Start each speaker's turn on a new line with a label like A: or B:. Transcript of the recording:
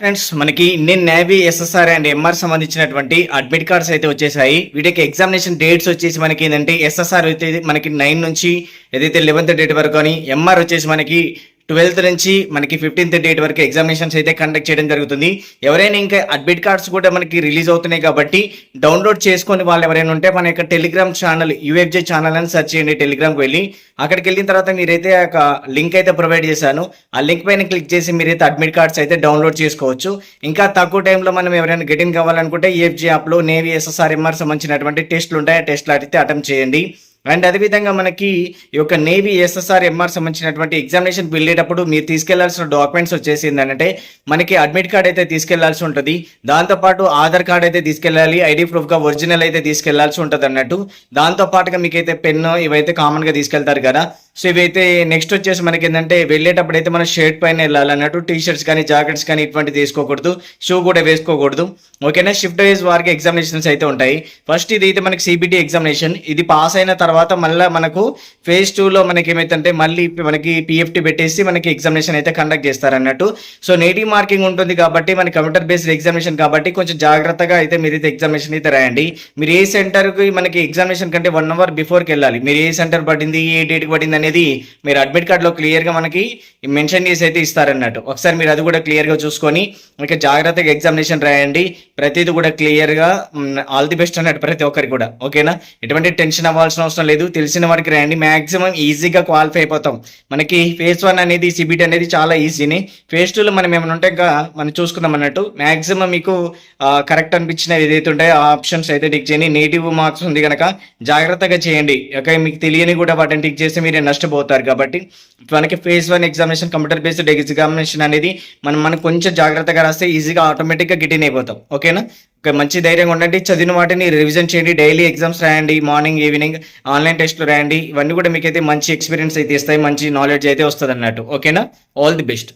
A: Friends మనకి Indian Navy SSR and MR సంబంధించినటువంటి admit cards అయితే వచ్చేసాయి. వీటికి ఎగ్జామినేషన్ డేట్స్ వచ్చేసి మనకి ఏంటంటే ఎస్ఎస్ఆర్ అయితే మనకి నైన్ నుంచి ఏదైతే లెవెన్త్ డేట్ వరకు అని ఎంఆర్ వచ్చేసి మనకి ట్వెల్త్ నుంచి మనకి ఫిఫ్టీన్త్ డేట్ వరకు ఎగ్జామినేషన్స్ అయితే కండక్ట్ చేయడం జరుగుతుంది. ఎవరైనా ఇంకా అడ్మిట్ కార్డ్స్ కూడా మనకి రిలీజ్ అవుతున్నాయి కాబట్టి డౌన్లోడ్ చేసుకొని వాళ్ళు ఎవరైనా ఉంటే మన యొక్క టెలిగ్రామ్ ఛానల్ యూఎఫ్జే ఛానల్ అని సెర్చ్ చేయండి టెలిగ్రామ్కి వెళ్ళి. అక్కడికి వెళ్ళిన తర్వాత మీరైతే ఒక లింక్ అయితే ప్రొవైడ్ చేశాను. ఆ లింక్ పైన క్లిక్ చేసి మీరైతే అడ్మిట్ కార్డ్స్ అయితే డౌన్లోడ్ చేసుకోవచ్చు. ఇంకా తక్కువ టైంలో మనం ఎవరైనా గెటిన్ కావాలనుకుంటే ఏఎఫ్జే యాప్లో నేవీ ఎస్ఎస్ఆర్ఎంఆర్ సంబంధించినటువంటి టెస్ట్లు ఉంటాయి. ఆ టెస్ట్లు అయితే అటెంప్ట్ చేయండి. అండ్ అదేవిధంగా మనకి ఈ యొక్క నేవీ ఎస్ఎస్ఆర్ ఎంఆర్ సంబంధించినటువంటి ఎగ్జామినేషన్ వెళ్ళేటప్పుడు మీరు తీసుకెళ్ళాల్సిన డాక్యుమెంట్స్ వచ్చేసి ఏంటంటే మనకి అడ్మిట్ కార్డ్ అయితే తీసుకెళ్ళాల్సి ఉంటుంది. దాంతోపాటు ఆధార్ కార్డ్ అయితే తీసుకెళ్ళాలి. ఐడి ప్రూఫ్గా ఒరిజినల్ అయితే తీసుకెళ్ళాల్సి ఉంటుంది అన్నట్టు దాంతో పాటుగా మీకైతే పెన్ ఇవైతే కామన్గా తీసుకెళ్తారు కదా. సో ఇవైతే నెక్స్ట్ వచ్చేసి మనకి ఏంటంటే వెళ్ళేటప్పుడు అయితే మనం షర్ట్ పైన వెళ్ళాలి అన్నట్టు టీ షర్ట్స్ కానీ జాకెట్స్ కానీ ఇటువంటి తీసుకోకూడదు. షూ కూడా వేసుకోకూడదు. ఓకేనా షిఫ్ట్ వైజ్ వారికి ఎగ్జామినేషన్స్ అయితే ఉంటాయి. ఫస్ట్ ఇది అయితే మనకి సిబిటీ ఎగ్జామినేషన్ ఇది పాస్ అయిన తర్వాత మళ్ళీ మనకు ఫేజ్ టూలో మనకి ఏమైతే మళ్ళీ మనకి పిఎఫ్టీ పెట్టేసి మనకి ఎగ్జామినేషన్ అయితే కండక్ట్ చేస్తారు అన్నట్టు. సో నేటివ్ మార్కింగ్ ఉంటుంది కాబట్టి మన కంప్యూటర్ బేస్డ్ ఎగ్జామినేషన్ కాబట్టి కొంచెం జాగ్రత్తగా అయితే మీరు అయితే ఎగ్జామినేషన్ అయితే రాయండి. మీరు ఏ సెంటర్కి మనకి ఎగ్జామినేషన్ కంటే వన్ అవర్ బిఫోర్కి వెళ్ళాలి. మీరు ఏ సెంటర్ పడింది ఏ డేట్కి పడింది అనేది మీరు అడ్మిట్ కార్డ్లో క్లియర్గా మనకి మెన్షన్ చేసి అయితే ఇస్తారన్నట్టు. ఒకసారి మీరు అది కూడా క్లియర్గా చూసుకొని ఇంకా జాగ్రత్తగా ఎగ్జామినేషన్ రాయండి. ప్రతిదీ కూడా క్లియర్గా ఆల్ ది బెస్ట్ అన్నట్టు ప్రతి ఒక్కరికి కూడా. ఓకేనా? ఎటువంటి టెన్షన్ అవ్వాల్సిన అవసరం లేదు. తెలిసిన వారికి రాయండి. మాక్సిమం ఈజీగా క్వాలిఫై అయిపోతాం. మనకి ఫేజ్ వన్ అనేది సిబిటి అనేది చాలా ఈజీని ఫేజ్ టూలో మనం ఏమైనా ఉంటే ఇంకా మనం చూసుకుందాం అన్నట్టు. మాక్సిమం మీకు కరెక్ట్ అనిపించిన ఏదైతే ఉంటాయో ఆ ఆప్షన్స్ అయితే టిక్ చేయండి. నేటివ్ మార్క్స్ ఉంది కనుక జాగ్రత్తగా చేయండి. ఓకే? మీకు తెలియని కూడా వాటిని టిక్ చేస్తే మీరు నష్టపోతారు కాబట్టి మనకి phase one examination computer based examination అనేది మనం మనం కొంచెం జాగ్రత్తగా రాస్తే ఈజీగా ఆటోమేటిక్గా గిటిన్ అయిపోతాం. ఓకేనా మంచి ధైర్యంగా ఉండండి చదివిన వాటిని రివిజన్ చేయండి డైలీ ఎగ్జామ్స్ రాయండి మార్నింగ్ ఈవినింగ్ ఆన్లైన్ టెస్ట్లు రాయండి ఇవన్నీ కూడా మీకైతే మంచి ఎక్స్పీరియన్స్ అయితే ఇస్తాయి మంచి నాలెడ్జ్ అయితే వస్తుంది అన్నట్టు ఓకేనా ఆల్ ది బెస్ట్